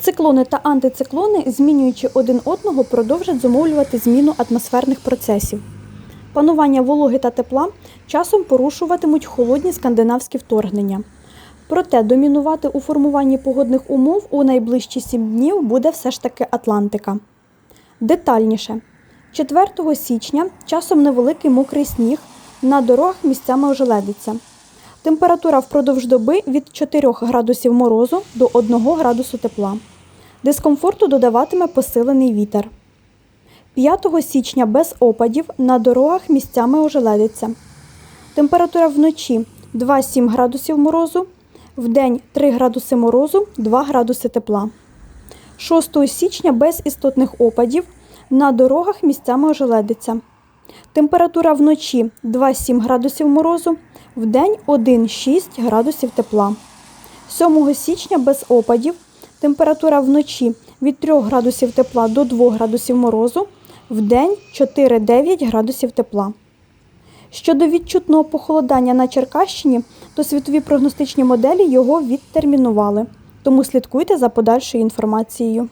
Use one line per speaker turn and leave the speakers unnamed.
Циклони та антициклони, змінюючи один одного, продовжать зумовлювати зміну атмосферних процесів. Панування вологи та тепла часом порушуватимуть холодні скандинавські вторгнення. Проте домінувати у формуванні погодних умов у найближчі сім днів буде все ж таки Атлантика. Детальніше. 4 січня часом невеликий мокрий сніг, на дорогах місцями ожеледиться. Температура впродовж доби від 4 градусів морозу до 1 градусу тепла. Дискомфорту додаватиме посилений вітер. 5 січня без опадів на дорогах місцями ожеледиться. Температура вночі 2-7 градусів морозу, вдень 3 градуси морозу, 2 градуси тепла. 6 січня без істотних опадів на дорогах місцями ожеледиться. Температура вночі 2-7 градусів морозу, вдень 1-6 градусів тепла. 7 січня без опадів. Температура вночі від 3 градусів тепла до 2 градусів морозу, вдень 4-9 градусів тепла. Щодо відчутного похолодання на Черкащині, то світові прогностичні моделі його відтермінували. Тому слідкуйте за подальшою інформацією.